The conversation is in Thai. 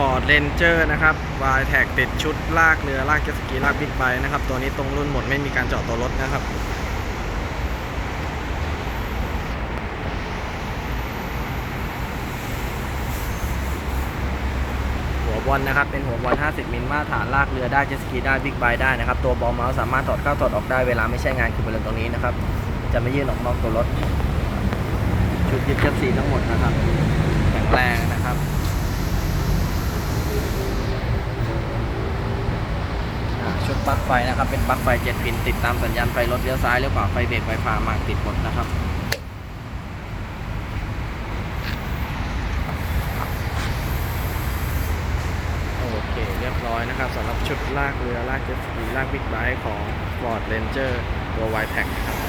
Ford Ranger นะครับ y t a g ติดชุดลากเรือลากเจ็ตสกีลากบิ๊กไบค์นะครับ ตัวนี้ตรงรุ่นหมดไม่มีการเจาะตัวรถนะครับ หัวบอลนะครับ เป็นหัวบอล 50 มิลมาตรฐานลากเรือได้เจ็ตสกีได้บิ๊กไบค์ได้นะครับ ตัวบอลเมาส์สามารถถอดเข้าถอดออกได้เวลาไม่ใช่งานคือบริเวณตรงนี้นะครับ จะไม่ยื่นออกนอกตัวรถ ชุดยึดเจ็ตสีทั้งหมดนะครับ แข็งแรงนะครับ อ่าชุดปลั๊กไฟนะครับ เป็นปลั๊กไฟเจ็ดพิน ติดตามสัญญาณไฟรถเลี้ยวซ้ายเลี้ยวขวาไฟเบรกไฟฟ้ามาติดหมดนะครับโอเคเรียบร้อยนะครับสำหรับชุดลากเรือลากเจ็ตสกีลากบิ๊กไบค์ของ Ford Ranger ตัว y p a c นะครับ